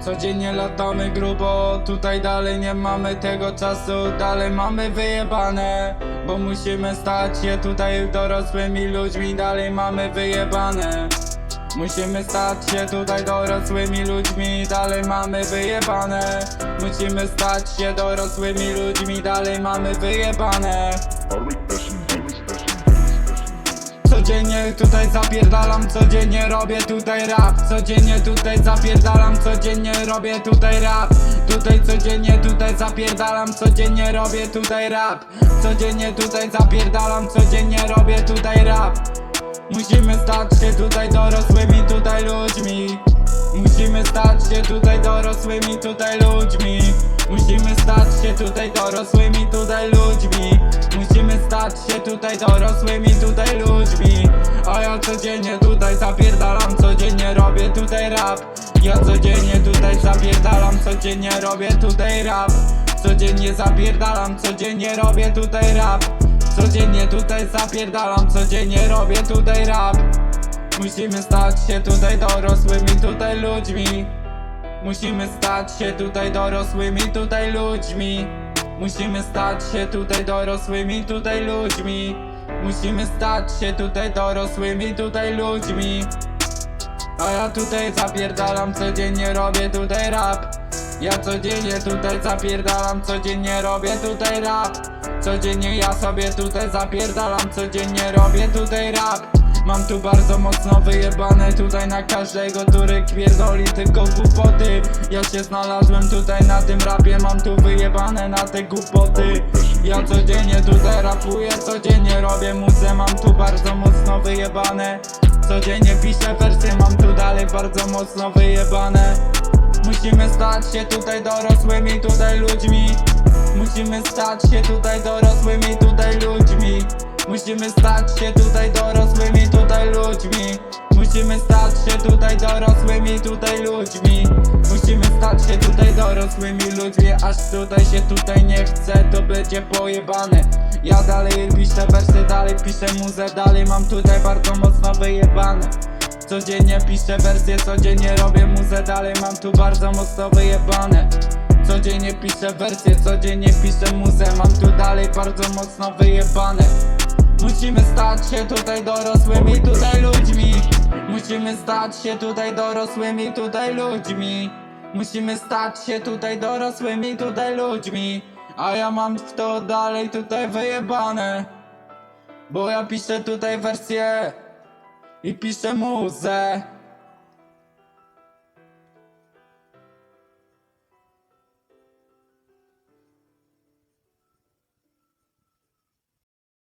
Codziennie latamy grubo, tutaj dalej nie mamy tego czasu, dalej mamy wyjebane. Bo musimy stać się tutaj dorosłymi ludźmi, dalej mamy wyjebane. Musimy stać się tutaj dorosłymi ludźmi, dalej mamy wyjebane. Musimy stać się dorosłymi ludźmi, dalej mamy wyjebane Codziennie tutaj zapierdalam, codziennie robię tutaj rap. Codziennie tutaj zapierdalam, codziennie robię tutaj rap. Tutaj codziennie tutaj zapierdalam, codziennie robię tutaj rap. Codziennie tutaj zapierdalam, codziennie robię tutaj rap. Musimy stać się tutaj dorosłymi stać się tutaj dorosłymi tutaj ludźmi. Musimy stać się tutaj dorosłymi tutaj ludźmi. Musimy stać się tutaj dorosłymi tutaj ludźmi. A ja codziennie tutaj zapierdalam, codziennie robię tutaj rap. Ja codziennie tutaj zapierdalam, codziennie robię tutaj rap. Codziennie zapierdalam, codziennie robię tutaj rap. Codziennie tutaj zapierdalam, codziennie robię tutaj rap. Musimy stać się tutaj dorosłymi tutaj ludźmi Musimy stać się tutaj dorosłymi tutaj ludźmi. Musimy stać się tutaj dorosłymi tutaj ludźmi. Musimy stać się tutaj dorosłymi tutaj ludźmi. A ja tutaj zapierdalam, codziennie robię tutaj rap. Ja codziennie tutaj zapierdalam, codziennie robię tutaj rap. Codziennie ja sobie tutaj zapierdalam, codziennie robię tutaj rap Mam tu bardzo mocno wyjebane tutaj na każdego, który pierdoli tylko głupoty. Ja się znalazłem tutaj na tym rapie, mam tu wyjebane na te głupoty. Ja codziennie tutaj rapuję, codziennie robię muzę, mam tu bardzo mocno wyjebane. Codziennie piszę wersy, mam tu dalej bardzo mocno wyjebane. Musimy stać się tutaj dorosłymi tutaj ludźmi. Musimy stać się tutaj dorosłymi tutaj ludźmi Musimy stać się tutaj dorosłymi tutaj ludźmi. Musimy stać się tutaj dorosłymi tutaj ludźmi. Musimy stać się tutaj dorosłymi ludźmi Aż tutaj się tutaj nie chce to będzie pojebane. Ja dalej piszę wersy, dalej piszę muzę Dalej mam tutaj bardzo mocno wyjebane. Codziennie piszę wersje, codziennie robię muzę Dalej mam tu bardzo mocno wyjebane. Codziennie piszę wersje, codziennie piszę muzę Mam tu dalej bardzo mocno wyjebane Musimy stać się tutaj dorosłymi tutaj ludźmi. Musimy stać się tutaj dorosłymi tutaj ludźmi. Musimy stać się tutaj dorosłymi tutaj ludźmi. A ja mam w to dalej tutaj wyjebane. Bo ja piszę tutaj wersję I piszę muzę